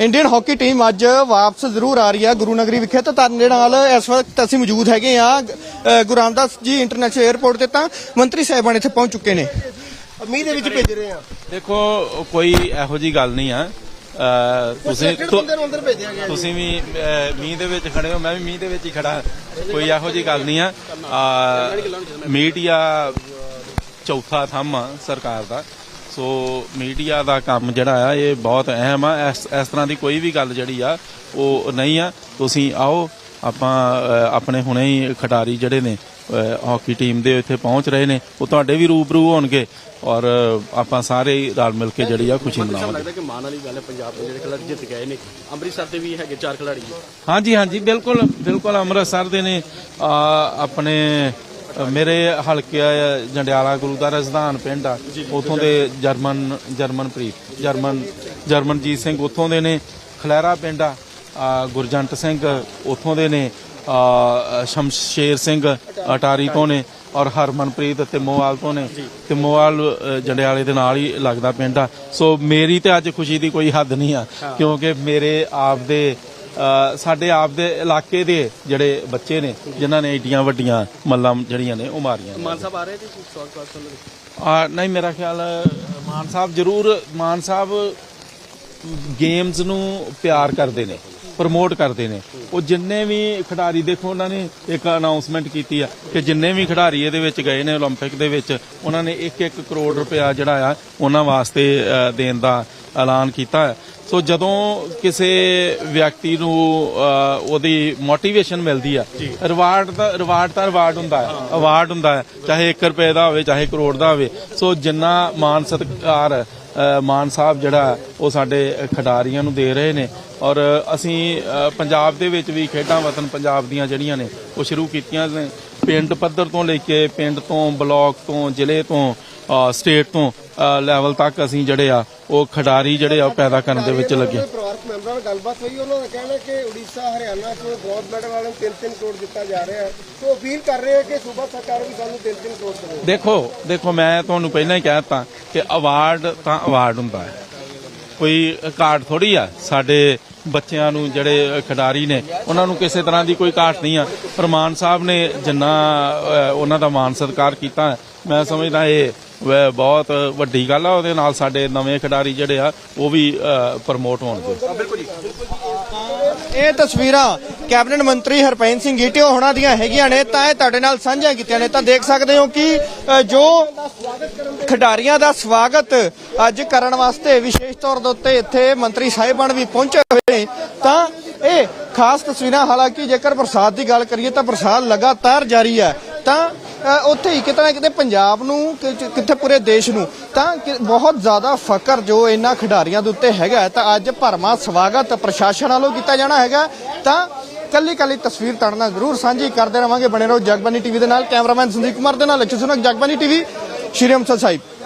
Indian hockey team ਅੱਜ ਵਾਪਸ ਜ਼ਰੂਰ ਆ ਰਹੀ ਹੈ ਗੁਰੂ ਨਗਰੀ ਵਿਖੇ ਤੇ ਤੁਹਾਡੇ ਨਾਲ ਇਸ ਵਕਤ ਅਸੀਂ ਮੌਜੂਦ ਹੈਗੇ ਆ। ਗੁਰੂ ਰਾਮਦਾਸ ਜੀ ਇੰਟਰਨੈਸ਼ਨਲ 에ਅਰਪੋਰਟ ਤੇ ਤਾਂ ਮੰਤਰੀ ਸਾਹਿਬਾਨ ਇੱਥੇ ਪਹੁੰਚ ਚੁੱਕੇ ਨੇ। ਮੀਂਹ ਦੇ ਵਿੱਚ ਭੇਜ ਰਹੇ ਆ। ਦੇਖੋ ਕੋਈ ਇਹੋ ਜੀ ਗੱਲ ਨਹੀਂ ਆ। ਤੁਸੀਂ ਤੁਸੀਂ ਵੀ ਮੀਂਹ ਦੇ ਵਿੱਚ ਖੜੇ ਹੋ ਮੈਂ ਵੀ ਮੀਂਹ ਦੇ ਵਿੱਚ ਹੀ ਖੜਾ। ਕੋਈ ਇਹੋ ਜੀ ਗੱਲ ਨਹੀਂ ਆ। ਮੀਡੀਆ ਚੌਥਾ ਥੰਮ ਸਰਕਾਰ ਦਾ। ਸੋ ਮੀਡੀਆ ਦਾ ਕੰਮ ਜਿਹੜਾ ਆ ਇਹ ਬਹੁਤ ਅਹਿਮ ਆ। ਇਸ ਇਸ ਤਰ੍ਹਾਂ ਦੀ ਕੋਈ ਵੀ ਗੱਲ ਜਿਹੜੀ ਆ ਉਹ ਨਹੀਂ ਆ। ਤੁਸੀਂ ਆਓ ਆਪਾਂ ਆਪਣੇ ਹੁਣੇ ਹੀ ਖਿਡਾਰੀ ਜਿਹੜੇ ਨੇ ਹਾਕੀ ਟੀਮ ਦੇ ਇੱਥੇ ਪਹੁੰਚ ਰਹੇ ਨੇ ਉਹ ਤੁਹਾਡੇ ਵੀ ਰੂਬਰੂ ਹੋਣਗੇ ਔਰ ਆਪਾਂ ਸਾਰੇ ਹੀ ਰਲ ਮਿਲ ਕੇ ਜਿਹੜੀ ਆ ਖੁਸ਼ੀ ਮਨਾਵਾਂਗੇ। ਲੱਗਦਾ ਕਿ ਮਾਣ ਵਾਲੀ ਗੱਲ ਹੈ ਪੰਜਾਬ ਦੇ ਜਿਹੜੇ ਖਿਡਾਰੀ ਜਿੱਤ ਗਏ ਨੇ। ਅੰਮ੍ਰਿਤਸਰ ਦੇ ਵੀ ਹੈਗੇ ਚਾਰ ਖਿਡਾਰੀ। ਹਾਂਜੀ ਹਾਂਜੀ ਬਿਲਕੁਲ ਬਿਲਕੁਲ ਅੰਮ੍ਰਿਤਸਰ ਦੇ ਨੇ। ਆਪਣੇ ਮੇਰੇ ਹਲਕੇ ਆ, ਜੰਡਿਆਲਾ ਗੁਰੂ ਦਾ ਰਜ਼ਦਾਨ ਪਿੰਡ ਆ ਉਥੋਂ ਦੇ ਜਰਮਨ ਜਰਮਨਪ੍ਰੀਤ ਜਰਮਨ ਜਰਮਨਜੀਤ ਸਿੰਘ ਉਥੋਂ ਦੇ ਨੇ ਖਲੈਰਾ ਪਿੰਡ ਆ ਗੁਰਜੰਟ ਸਿੰਘ ਉਥੋਂ ਦੇ ਨੇ ਆ, ਸ਼ਮਸ਼ੇਰ ਸਿੰਘ ਅਟਾਰੀ ਤੋਂ ਨੇ ਔਰ ਹਰਮਨਪ੍ਰੀਤ ਤੇ ਮੋਵਾਲ ਤੋਂ ਨੇ ਤੇ ਮੋਵਾਲ ਜੰਡਿਆਲੇ ਦੇ ਨਾਲ ਹੀ ਲੱਗਦਾ ਪਿੰਡ ਆ। ਸੋ ਮੇਰੀ ਤੇ ਅੱਜ ਖੁਸ਼ੀ ਦੀ ਕੋਈ ਹੱਦ ਨਹੀਂ ਆ ਕਿਉਂਕਿ ਮੇਰੇ ਆਪ ਦੇ ਸਾਡੇ ਆਪ ਦੇ ਇਲਾਕੇ ਦੇ ਜਿਹੜੇ ਬੱਚੇ ਨੇ ਜਿਨ੍ਹਾਂ ਨੇ ਏਡੀਆਂ ਵੱਡੀਆਂ ਮੱਲਾਂ ਜਿਹੜੀਆਂ ਨੇ ਉਹ ਮਾਰੀਆਂ। ਮਾਨ ਸਾਹਿਬ ਆ ਰਹੇ ਜੀ ਉਹਨਾਂ ਦੇ ਆ ਨਹੀਂ ਮੇਰਾ ਖਿਆਲ ਮਾਨ ਸਾਹਿਬ ਜ਼ਰੂਰ ਮਾਨ ਸਾਹਿਬ ਗੇਮਸ ਨੂੰ ਪਿਆਰ ਕਰਦੇ ਨੇ। ਪ੍ਰਮੋਟ ਕਰਦੇ ਨੇ ਉਹ ਜਿੰਨੇ ਵੀ ਖਿਡਾਰੀ ਦੇਖੋ ਉਹਨਾਂ ਨੇ ਇੱਕ ਅਨਾਉਂਸਮੈਂਟ ਕੀਤੀ ਆ ਕਿ ਜਿੰਨੇ ਵੀ ਖਿਡਾਰੀ ਇਹਦੇ ਵਿੱਚ ਗਏ ਨੇ 올림픽 ਦੇ ਵਿੱਚ ਉਹਨਾਂ ਨੇ 1-1 ਕਰੋੜ ਰੁਪਇਆ ਜਿਹੜਾ ਆ ਉਹਨਾਂ ਵਾਸਤੇ ਅ, ਦੇਣ ਦਾ ਐਲਾਨ ਕੀਤਾ ਹੈ ਸੋ ਜਦੋਂ ਕਿਸੇ ਵਿਅਕਤੀ ਨੂੰ ਅ, ਉਹਦੀ ਮੋਟੀਵੇਸ਼ਨ ਮਿਲਦੀ ਆ ਰਿਵਾਰਡ ਦਾ ਰਿਵਾਰਡ ਤਾਂ ਰਿਵਾਰਡ ਹੁੰਦਾ ਹੈ ਅਵਾਰਡ ਹੁੰਦਾ ਹੈ ਚਾਹੇ 1 ਰੁਪਏ ਦਾ ਹੋਵੇ ਚਾਹੇ ਕਰੋੜ ਦਾ ਹੋਵੇ ਸੋ ਜਿੰਨਾ ਮਾਨ ਸਤਿਕਾਰ ਅ, ਮਾਨ ਸਾਹਿਬ ਜਿਹੜਾ ਉਹ ਸਾਡੇ ਖਿਡਾਰੀਆਂ ਨੂੰ ਦੇ ਰਹੇ ਨੇ ਔਰ ਅਸੀਂ ਪੰਜਾਬ ਦੇ ਵਿੱਚ ਵੀ ਖੇਡਾਂ ਵਤਨ ਪੰਜਾਬ ਦੀਆਂ ਜਿਹੜੀਆਂ ਨੇ, ਉਹ ਸ਼ੁਰੂ ਕੀਤੀਆਂ ਨੇ। ਪਿੰਡ ਪੱਧਰ ਤੋਂ ਲੈ ਕੇ ਪਿੰਡ ਤੋਂ, ਬਲਾਕ ਤੋਂ, ਜ਼ਿਲ੍ਹੇ ਤੋਂ ਸਟੇਟ ਤੋਂ ਲੈਵਲ ਤੱਕ ਅਸੀਂ ਜਿਹੜੇ ਆ, ਉਹ ਖਿਡਾਰੀ ਜਿਹੜੇ ਆ ਉਹ ਪੈਦਾ ਕਰਨ ਦੇ ਵਿੱਚ ਲੱਗੇ। ਪਰਿਵਾਰਕ ਨਾਲ ਗੱਲਬਾਤ ਹੋਈ, ਉਹਨਾਂ ਦਾ ਕਹਿਣਾ ਕਿ ਉੜੀਸਾ, ਹਰਿਆਣਾ ਤੋਂ ਗੋਲਡ ਮੈਡਲ ਵਾਲਿਆਂ ਨੂੰ 3-3 ਕਰੋੜ ਦਿੱਤਾ ਜਾ ਰਿਹਾ ਹੈ। ਸੋ ਅਪੀਲ ਕਰ ਰਹੇ ਹੈ ਕਿ ਸੂਬਾ ਸਰਕਾਰ ਵੀ ਸਾਨੂੰ 3-3 ਕਰੋੜ ਦੇਵੇ। ਦੇਖੋ ਦੇਖੋ, ਮੈਂ ਤੁਹਾਨੂੰ ਪਹਿਲਾਂ ਹੀ ਕਹਿ ਦਿੱਤਾ ਕਿ ਅਵਾਰਡ ਤਾਂ ਅਵਾਰਡ ਹੁੰਦਾ ਹੈ। ਕੋਈ ਕਾਰਡ ਥੋੜੀ ਆ, ਸਾਡੇ ਬੱਚਿਆਂ ਨੂੰ ਜਿਹੜੇ ਖਿਡਾਰੀ ਨੇ, ਉਹਨਾਂ ਨੂੰ ਕਿਸੇ ਤਰ੍ਹਾਂ ਦੀ ਕੋਈ ਘਾਟ ਨਹੀਂ ਆ। ਪਰ ਮਾਨ ਸਾਹਿਬ ਨੇ ਜਿੰਨਾ ਉਹਨਾਂ ਦਾ ਮਾਨ ਸਤਿਕਾਰ ਕੀਤਾ ਮੈਂ ਸਮਝਦਾ ਇਹ ਵ- ਬਹੁਤ ਵੱਡੀ ਗੱਲ ਆ ਉਹਦੇ ਨਾਲ ਸਾਡੇ ਨਵੇਂ ਖਿਡਾਰੀ ਜਿਹੜੇ ਆ ਉਹ ਵੀ ਪ੍ਰਮੋਟ ਹੋਣਗੇ। ਇਹ ਤਸਵੀਰਾਂ ਕੈਬਨਿਟ ਮੰਤਰੀ ਹਰਪੈਨ ਸਿੰਘ ਗੀਟਿਓ ਹੋਣਾ ਦੀਆਂ ਹੈਗੀਆਂ ਨੇ ਤਾਂ ਇਹ ਤੁਹਾਡੇ ਨਾਲ ਸਾਂਝੀਆਂ ਕੀਤੀਆਂ ਨੇ। ਤਾਂ ਦੇਖ ਸਕਦੇ ਹੋ ਕਿ ਅ, ਜੋ ਖਿਡਾਰੀਆਂ ਦਾ ਸਵਾਗਤ ਅੱਜ ਕਰਨ ਵਾਸਤੇ ਵਿਸ਼ੇਸ਼ ਤੌਰ ਦੇ ਉੱਤੇ ਇੱਥੇ ਮੰਤਰੀ ਸਾਹਿਬਾਨ ਵੀ ਪਹੁੰਚੇ ਹੋਏ ਨੇ ਤਾਂ ਇਹ ਖਾਸ ਤਸਵੀਰਾਂ ਹਾਲਾਂਕਿ ਜੇਕਰ ਪ੍ਰਸਾਦ ਦੀ ਗੱਲ ਕਰੀਏ ਤਾਂ ਪ੍ਰਸਾਦ ਲਗਾਤਾਰ ਜਾਰੀ ਹੈ। ਤਾਂ ਉੱਥੇ ਹੀ ਕਿਤੇ ਨਾ ਕਿਤੇ ਪੰਜਾਬ ਨੂੰ ਕਿ- ਕਿੱਥੇ ਪੂਰੇ ਦੇਸ਼ ਨੂੰ, ਤਾਂ ਕਿ- ਬਹੁਤ ਜ਼ਿਆਦਾ ਫਕਰ ਜੋ ਇਹਨਾਂ ਖਿਡਾਰੀਆਂ ਦੇ ਉੱਤੇ ਹੈਗਾ ਤਾਂ ਅੱਜ ਭਰਮਾ ਸਵਾਗਤ ਪ੍ਰਸ਼ਾਸਨ ਵੱਲੋਂ ਕੀਤਾ ਜਾਣਾ ਹੈਗਾ। ਤਾਂ ਕੱਲੀ ਕੱਲੀ ਤਸਵੀਰ ਤੜਨਾ ਜ਼ਰੂਰ ਸਾਂਝੀ ਕਰਦੇ ਰਵਾਂਗੇ। ਬਣੇ ਰਹੋ ਜਗਬਾਨੀ ਟੀਵੀ ਦੇ ਨਾਲ, ਕੈਮਰਾਮੈਨ ਸੰਦੀਪ ਕੁਮਾਰ ਦੇ ਨਾਲ ਲక్ష్ਮੀ ਸੁਨਕ ਜਗਬਾਨੀ ਟੀਵੀ, ਸ਼੍ਰੀ ਅੰਮ੍ਰਿਤਸਰ ਸਾਹਿਬ।